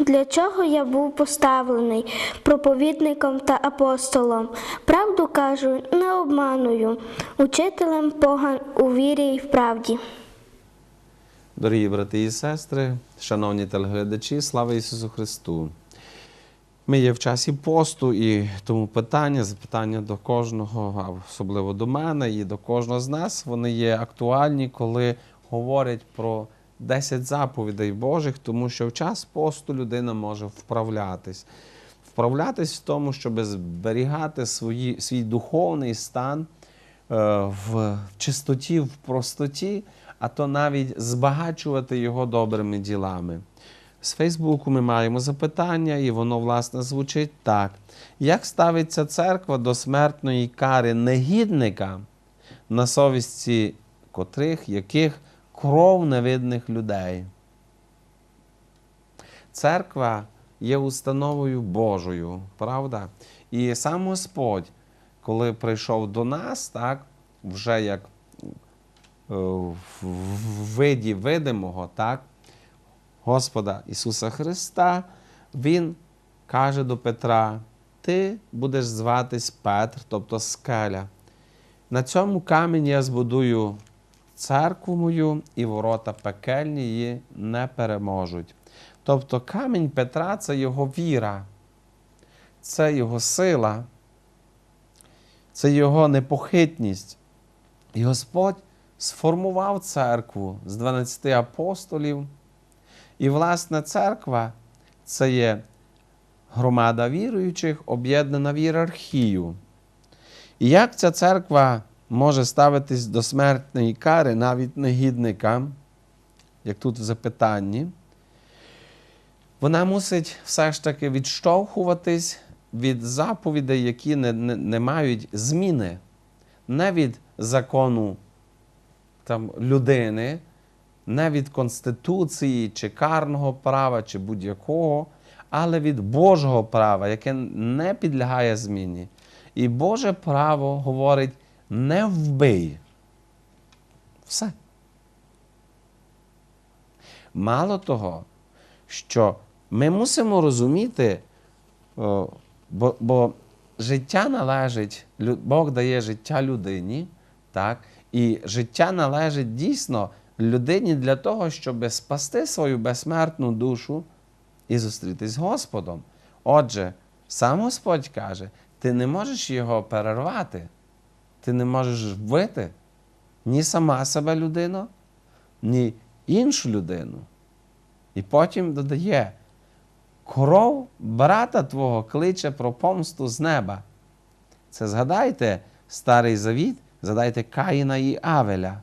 для чого я був поставлений проповідником та апостолом. Правду кажу, не обманую, учителем поган у вірі і в правді. Дорогі брати і сестри, шановні телеглядачі, слава Ісусу Христу! Ми є в часі посту, і тому питання, запитання до кожного, а особливо до мене і до кожного з нас, вони є актуальні, коли говорять про 10 заповідей Божих, тому що в час посту людина може вправлятись. Вправлятись в тому, щоб зберігати свої, свій духовний стан е, в чистоті, в простоті, а то навіть збагачувати його добрими ділами. З Фейсбуку ми маємо запитання, і воно, власне, звучить так: як ставиться церква до смертної кари негідника, на совісті котрих, яких кров невидних людей? Церква є установою Божою, правда? І сам Господь, коли прийшов до нас, так, вже як е, в виді видимого, так, Господа Ісуса Христа, Він каже до Петра: Ти будеш зватись Петр, тобто скеля. На цьому камені я збудую церкву мою, і ворота пекельні її не переможуть. Тобто камінь Петра це його віра, це його сила, це його непохитність. І Господь сформував церкву з 12 апостолів. І, власне, церква це є громада віруючих, об'єднана в ієрархію. І як ця церква може ставитись до смертної кари навіть негідникам, як тут в запитанні, вона мусить все ж таки відштовхуватись від заповідей, які не, не, не мають зміни, не від закону там, людини, не від Конституції, чи карного права, чи будь-якого, але від Божого права, яке не підлягає зміні. І Боже право говорить: не вбий. Все. Мало того, що ми мусимо розуміти, бо, бо життя належить, Бог дає життя людині, так? і життя належить дійсно людині для того, щоб спасти свою безсмертну душу і зустрітись з Господом. Отже, сам Господь каже, ти не можеш його перервати, ти не можеш вбити ні сама себе людину, ні іншу людину. І потім додає: кров брата твого кличе про помсту з неба. Це згадайте старий завіт, згадайте Каїна і Авеля,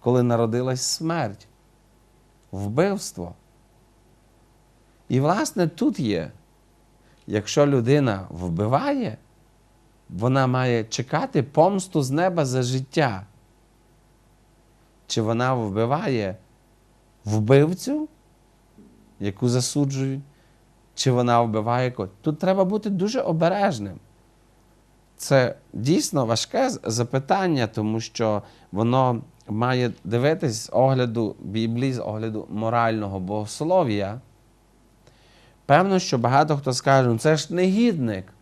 коли народилась смерть, вбивство. І, власне, тут є, якщо людина вбиває, вона має чекати помсту з неба за життя. Чи вона вбиває вбивцю, яку засуджують, чи вона вбиває когось. Тут треба бути дуже обережним. Це дійсно важке запитання, тому що воно має дивитись з огляду Біблії, з огляду морального богослов'я. Певно, що багато хто скаже, ну це ж негідник.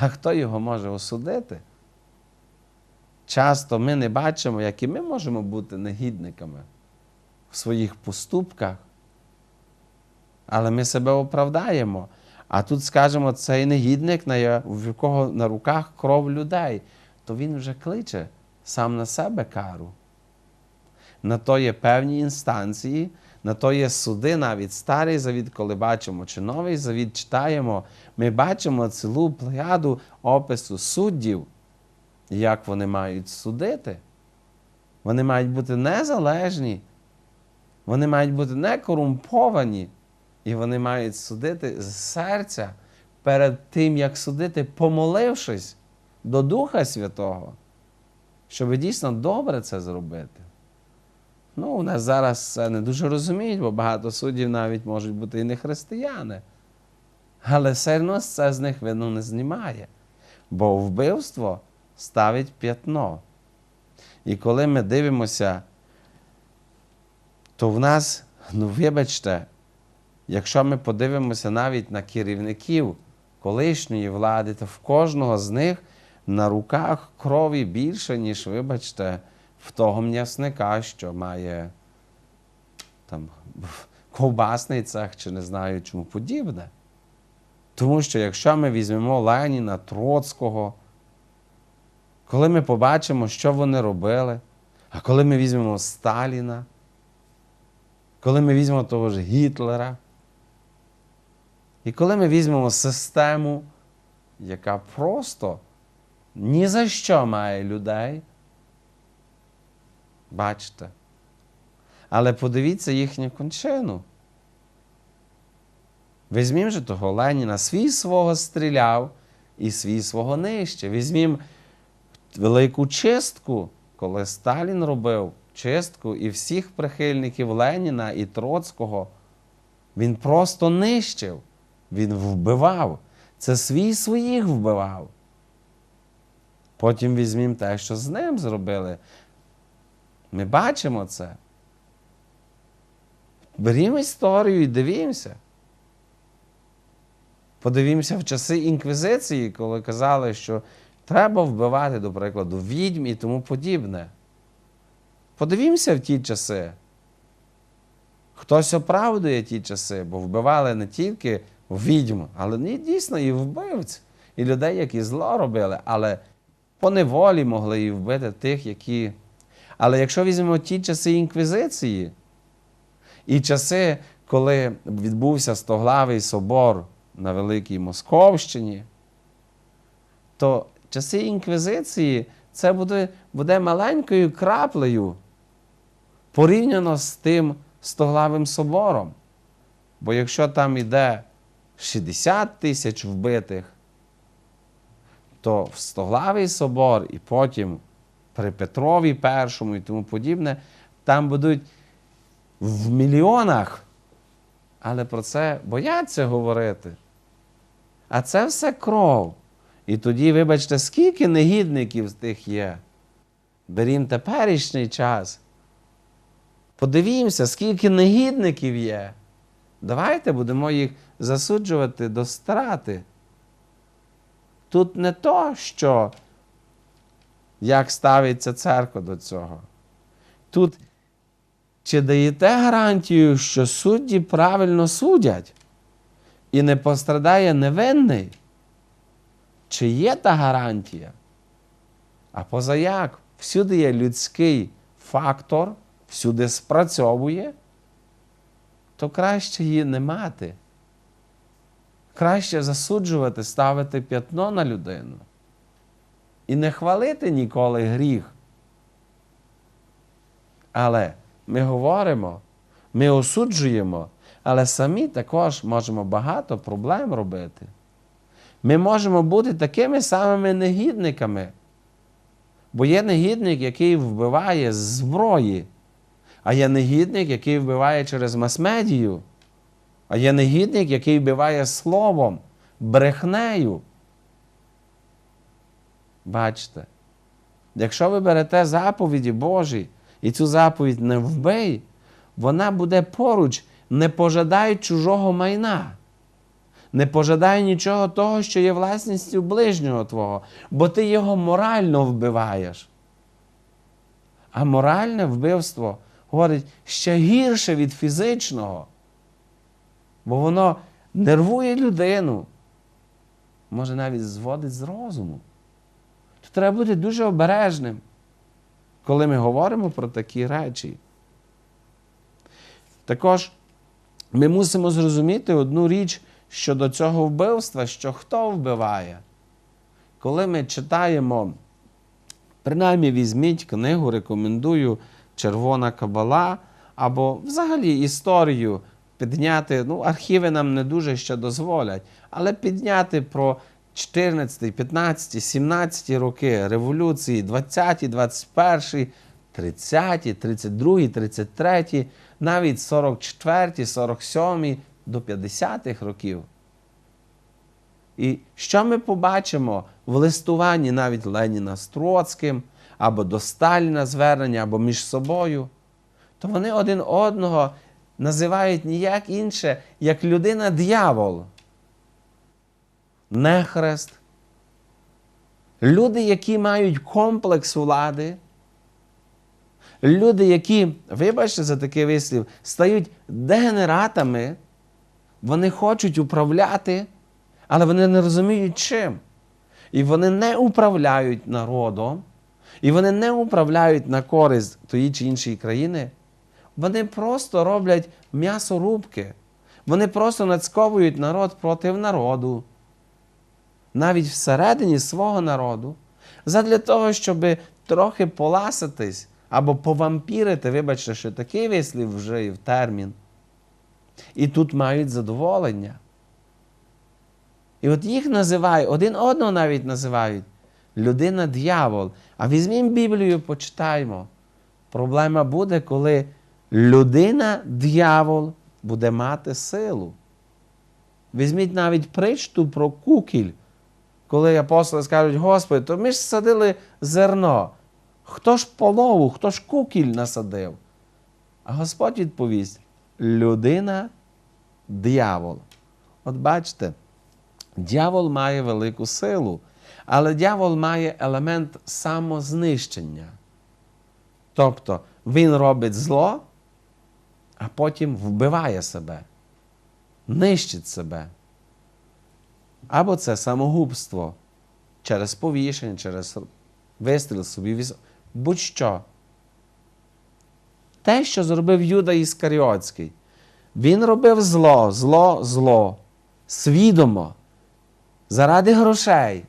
А хто його може осудити? Часто ми не бачимо, як і ми можемо бути негідниками в своїх поступках, але ми себе оправдаємо. А тут скажемо, цей негідник, в якого на руках кров людей, то він вже кличе сам на себе кару. на то є певні інстанції, на то є суди, навіть старий завіт, коли бачимо, чи новий завіт читаємо, ми бачимо цілу плеяду опису суддів, як вони мають судити. Вони мають бути незалежні, вони мають бути не корумповані, і вони мають судити з серця перед тим, як судити, помолившись до Духа Святого, щоб дійсно добре це зробити. Ну, у нас зараз це не дуже розуміють, бо багато суддів навіть можуть бути і не християни. Але все одно це з них вину не знімає. Бо вбивство ставить п'ятно. І коли ми дивимося, то в нас, ну вибачте, якщо ми подивимося навіть на керівників колишньої влади, то в кожного з них на руках крові більше, ніж, вибачте, в того м'ясника, що має там ковбасний цех чи не знаю чому подібне. Тому що якщо ми візьмемо Леніна, Троцького, коли ми побачимо, що вони робили, а коли ми візьмемо Сталіна, коли ми візьмемо того ж Гітлера, і коли ми візьмемо систему, яка просто ні за що має людей, бачите. Але подивіться їхню кончину. Візьмім же того Леніна, свій свого стріляв і свій свого нижче. Візьмім велику чистку, коли Сталін робив чистку і всіх прихильників Леніна і Троцького, він просто нищив, він вбивав. Це свій своїх вбивав. Потім візьмім те, що з ним зробили. Ми бачимо це. Берімо історію і дивімося. Подивімося в часи інквізиції, коли казали, що треба вбивати, до прикладу, відьм і тому подібне. Подивімося в ті часи. Хтось оправдує ті часи, бо вбивали не тільки відьм, але не дійсно і вбивць, і людей, які зло робили, але по неволі могли і вбити тих, які. Але якщо візьмемо ті часи інквізиції, і часи, коли відбувся стоглавий собор на Великій Московщині, то часи інквізиції це буде, буде маленькою краплею порівняно з тим стоглавим собором. Бо якщо там іде 60 тисяч вбитих, то в Стоглавий собор і потім при Петрові І і тому подібне, там будуть в мільйонах, але про це бояться говорити. А це все кров. І тоді, вибачте, скільки негідників з тих є. Берім теперішній час. Подивімося, скільки негідників є. Давайте будемо їх засуджувати до страти. Тут не то, що як ставиться церква до цього. Тут чи даєте гарантію, що судді правильно судять і не пострадає невинний? Чи є та гарантія? А позаяк, всюди є людський фактор, всюди спрацьовує, то краще її не мати. Краще засуджувати, ставити п'ятно на людину. І не хвалити ніколи гріх. Але ми говоримо, ми осуджуємо, але самі також можемо багато проблем робити. Ми можемо бути такими самими негідниками. Бо є негідник, який вбиває з зброї, а є негідник, який вбиває через мас-медію, а є негідник, який вбиває словом, брехнею. Бачите, якщо ви берете заповіді Божі і цю заповідь не вбий, вона буде поруч, не пожадай чужого майна. Не пожадай нічого того, що є власністю ближнього твого, бо ти його морально вбиваєш. А моральне вбивство говорить ще гірше від фізичного, бо воно нервує людину, може навіть зводить з розуму. То треба бути дуже обережним, коли ми говоримо про такі речі. Також ми мусимо зрозуміти одну річ щодо цього вбивства, що хто вбиває. Коли ми читаємо, принаймні візьміть книгу, рекомендую Червона Кабала або взагалі історію підняти. Ну, архіви нам не дуже ще дозволять, але підняти про 14, 15, 17 роки революції, 20, 21, 30, 32, 33, навіть 44, 47 до 50-х років. І що ми побачимо в листуванні навіть Леніна з Троцьким, або до Сталіна звернення, або між собою, то вони один одного називають ніяк інше, як Нехрест. Люди, які мають комплекс влади, люди, які, вибачте за такий вислів, стають дегенератами, вони хочуть управляти, але вони не розуміють чим. І вони не управляють народом, і вони не управляють на користь тої чи іншої країни. Вони просто роблять м'ясорубки. Вони просто нацьковують народ проти народу, навіть всередині свого народу, задля того, щоб трохи поласитись або повампірити, вибачте, що такий вислів вже і в термін. І тут мають задоволення. І от їх називають, один одного навіть називають людина дьявол. А візьмімо Біблію, почитаймо. Проблема буде, коли людина дьявол буде мати силу. Візьміть навіть причту про кукіль, коли апостоли скажуть, Господи, то ми ж садили зерно. Хто ж полову, хто ж кукіль насадив? А Господь відповість: людина дьявол. От бачите, дьявол має велику силу, але дьявол має елемент самознищення. Тобто він робить зло, а потім вбиває себе, нищить себе. Або це самогубство через повішення, через вистріл собі, будь-що. Те, що зробив Юда Іскаріотський, він робив зло, зло, зло, свідомо, заради грошей.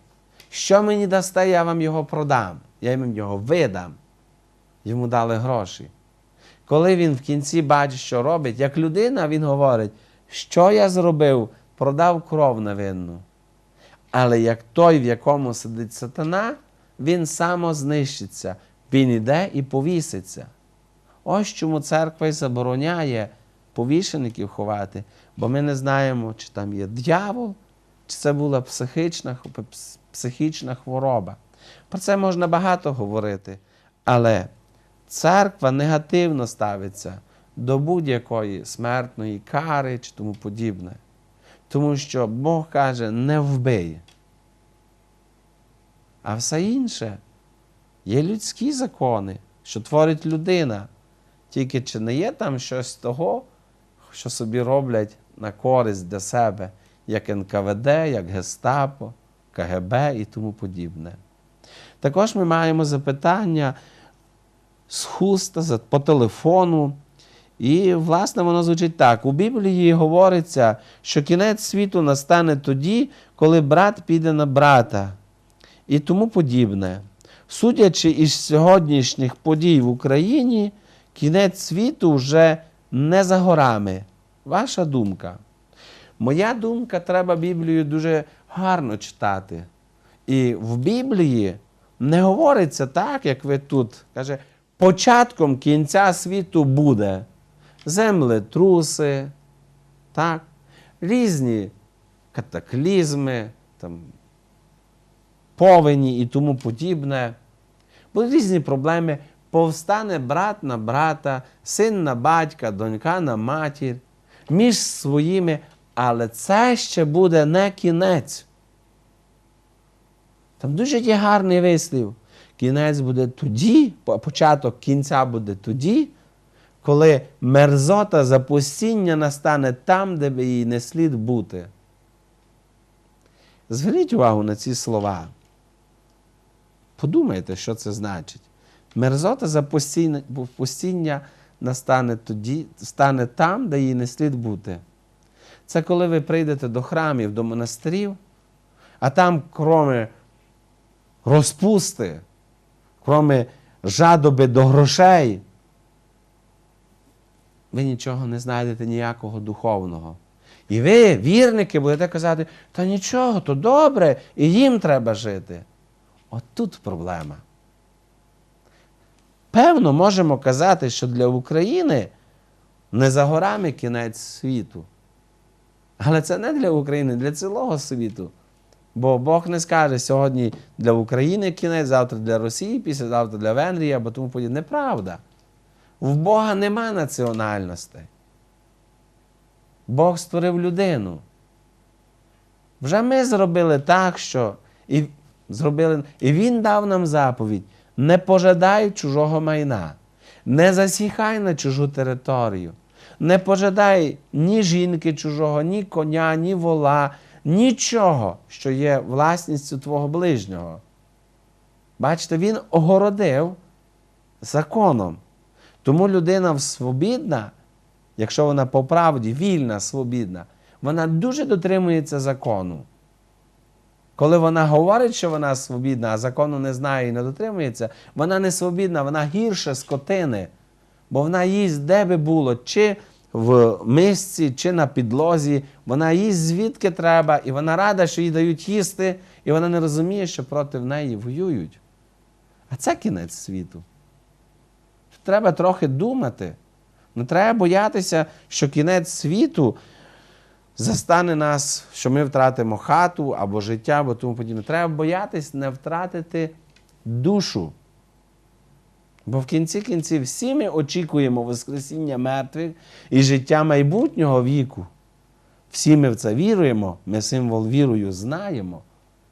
Що мені дасте, я вам його продам, я їм його видам. Йому дали гроші. Коли він в кінці бачить, що робить, як людина, він говорить, що я зробив, продав кров невинну. Але як той, в якому сидить сатана, він самознищиться, він іде і повіситься. Ось чому церква й забороняє повішеників ховати, бо ми не знаємо, чи там є дьявол, чи це була психічна, психічна хвороба. Про це можна багато говорити, але церква негативно ставиться до будь-якої смертної кари чи тому подібне. Тому що Бог каже, не вбий. А все інше є людські закони, що творить людина. Тільки чи не є там щось того, що собі роблять на користь для себе, як НКВД, як Гестапо, КГБ і тому подібне. Також ми маємо запитання з хуста по телефону. І, власне, воно звучить так: у Біблії говориться, що кінець світу настане тоді, коли брат піде на брата, і тому подібне. Судячи із сьогоднішніх подій в Україні, кінець світу вже не за горами. Ваша думка. Моя думка, треба Біблію дуже гарно читати. І в Біблії не говориться так, як ви тут. Каже, початком кінця світу буде землетруси, так, різні катаклізми, там, повені і тому подібне. Будуть різні проблеми. Повстане брат на брата, син на батька, донька на матір, між своїми, але це ще буде не кінець. Там дуже є гарний вислів. Кінець буде тоді, початок кінця буде тоді, коли мерзота запустіння настане там, де би їй не слід бути. Зверніть увагу на ці слова. Подумайте, що це значить. Мерзота запустіння настане тоді, стане там, де їй не слід бути. Це коли ви прийдете до храмів, до монастирів, а там, кроме розпусти, кроме жадоби до грошей, ви нічого не знайдете ніякого духовного. І ви, вірники, будете казати, та нічого, то добре, і їм треба жити. От тут проблема. Певно, можемо казати, що для України не за горами кінець світу. Але це не для України, для цілого світу. Бо Бог не скаже сьогодні для України кінець, завтра для Росії, післязавтра для Венгрії або тому подібне. Неправда. В Бога нема національностей. Бог створив людину. Вже ми зробили так, що і, зробили, і Він дав нам заповідь: не пожадай чужого майна, не засіхай на чужу територію, не пожадай ні жінки чужого, ні коня, ні вола, нічого, що є власністю твого ближнього. Бачите, він огородив законом. Тому людина свобідна, якщо вона по правді вільна, свобідна, вона дуже дотримується закону. Коли вона говорить, що вона свобідна, а закону не знає і не дотримується, вона не свобідна, вона гірше скотини. Бо вона їсть де би було, чи в мисці, чи на підлозі, вона їсть звідки треба, і вона рада, що їй дають їсти, і вона не розуміє, що проти неї воюють. А це кінець світу. Треба трохи думати. Не треба боятися, що кінець світу застане нас, що ми втратимо хату або життя, або тому подібне. Треба боятись не втратити душу. Бо в кінці кінців всі ми очікуємо Воскресіння мертвих і життя майбутнього віку. Всі ми в це віруємо, ми символ вірою знаємо.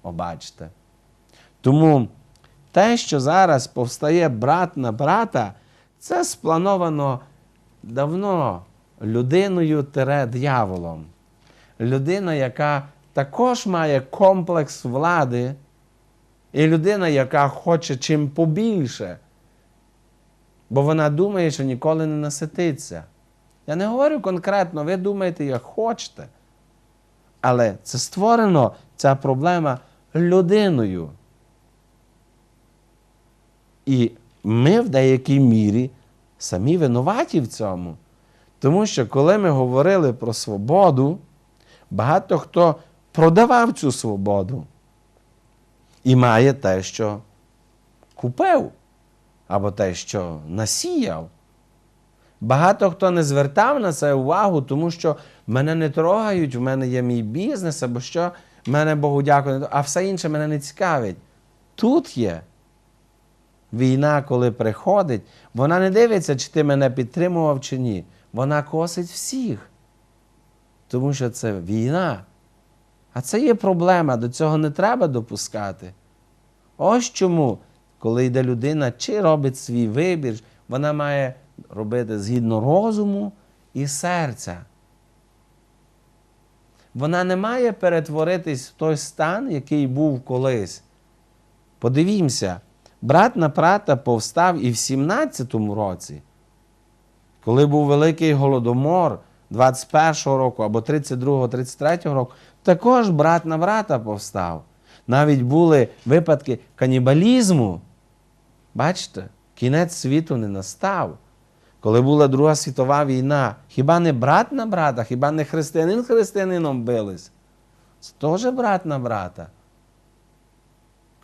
Обачте. Тому те, що зараз повстає брат на брата, це сплановано давно людиною тере дьяволом. Людина, яка також має комплекс влади, і людина, яка хоче чим побільше, бо вона думає, що ніколи не насититься. Я не говорю конкретно, ви думаєте, як хочете. Але це створено, ця проблема людиною. І ми в деякій мірі самі винуваті в цьому. Тому що коли ми говорили про свободу, багато хто продавав цю свободу і має те, що купив, або те, що насіяв. Багато хто не звертав на це увагу, тому що мене не трогають, в мене є мій бізнес, або що, мене Богу дякую, а все інше мене не цікавить. Тут є війна, коли приходить, вона не дивиться, чи ти мене підтримував, чи ні. Вона косить всіх. Тому що це війна. А це є проблема, до цього не треба допускати. Ось чому, коли йде людина, чи робить свій вибір, вона має робити згідно розуму і серця. Вона не має перетворитись в той стан, який був колись. Подивімося, брат на брата повстав і в 17-му році, коли був великий голодомор 21-го року або 32-го, 33-го року, також брат на брата повстав. Навіть були випадки канібалізму. Бачите, кінець світу не настав. Коли була Друга світова війна, хіба не брат на брата, хіба не християнин християнином бились? Це теж брат на брата.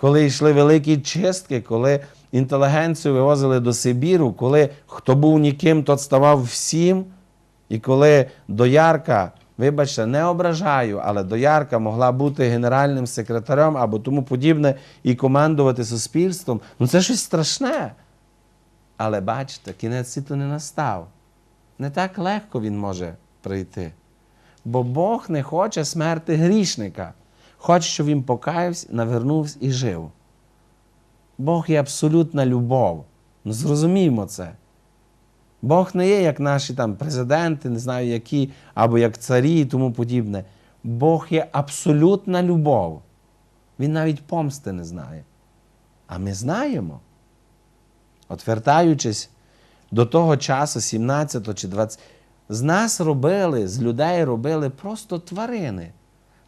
Коли йшли великі чистки, коли інтелігенцію вивозили до Сибіру, коли хто був ніким, тот ставав всім, і коли доярка, вибачте, не ображаю, але доярка могла бути генеральним секретарем або тому подібне і командувати суспільством, ну це щось страшне. Але бачите, кінець світу не настав. Не так легко він може прийти. Бо Бог не хоче смерти грішника. Хоче, щоб він покаявся, навернувся і жив. Бог є абсолютна любов. Ну, зрозуміємо це. Бог не є, як наші там президенти, не знаю які, або як царі і тому подібне. Бог є абсолютна любов. Він навіть помсти не знає. А ми знаємо. Отвертаючись до того часу, 17 чи 20, з нас робили, з людей робили просто тварини.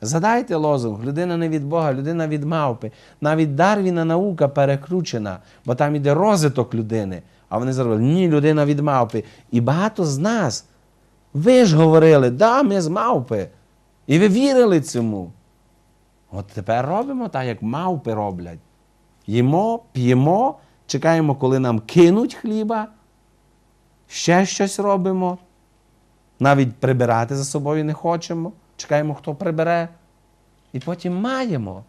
Згадайте лозунг, людина не від Бога, людина від мавпи. Навіть Дарвіна наука перекручена, бо там іде розвиток людини. А вони зробили, ні, людина від мавпи. І багато з нас, ви ж говорили, да, ми з мавпи. І ви вірили цьому. От тепер робимо так, як мавпи роблять. Їмо, п'ємо, чекаємо, коли нам кинуть хліба, ще щось робимо. Навіть прибирати за собою не хочемо. Чекаємо, хто прибере. І потім маємо.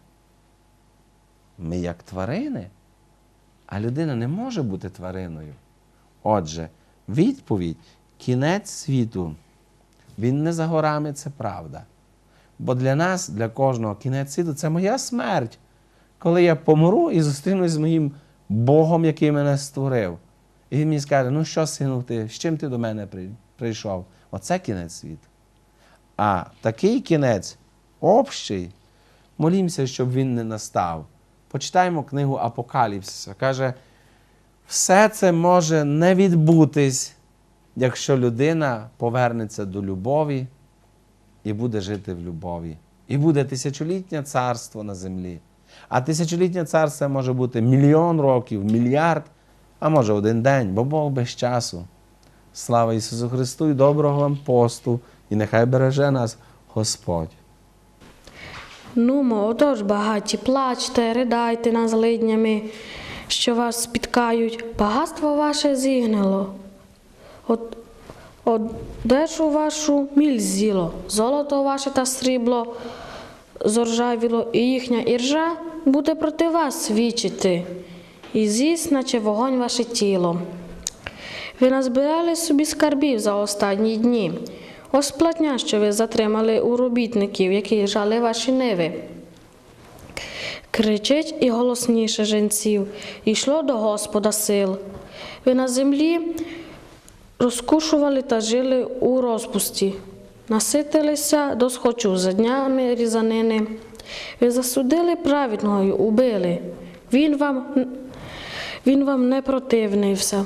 Ми як тварини, а людина не може бути твариною. Отже, відповідь, кінець світу, він не за горами, це правда. Бо для нас, для кожного, кінець світу це моя смерть. Коли я помру і зустрінусь з моїм Богом, який мене створив. І він мені скаже: ну що, сину, ти, з чим ти до мене прийшов? Оце кінець світу. А такий кінець общий, молімося, щоб він не настав. Почитаємо книгу Апокаліпсиса. Каже, все це може не відбутись, якщо людина повернеться до любові і буде жити в любові. І буде тисячолітнє царство на землі. А тисячолітнє царство може бути мільйон років, мільярд, а може один день, бо Бог без часу. Слава Ісусу Христу і доброго вам посту, і нехай береже нас Господь. Нумо, отож, багаті, плачте, ридайте над злиднями, що вас спіткають, багатство ваше зігнило. От, одежу вашу міль з'їло, золото ваше та срібло зоржавіло, і їхня іржа буде проти вас свідчити, і з'їсть, наче вогонь ваше тіло. Ви назбирали собі скарбів за останні дні. Ось платня, що ви затримали у робітників, які жали ваші ниви. Кричить і голосніше женців, йшло до Господа сил. Ви на землі розкушували та жили у розпусті, наситилися до схочу за днями різанини. Ви засудили праведного й убили. Він вам, він вам не противнився.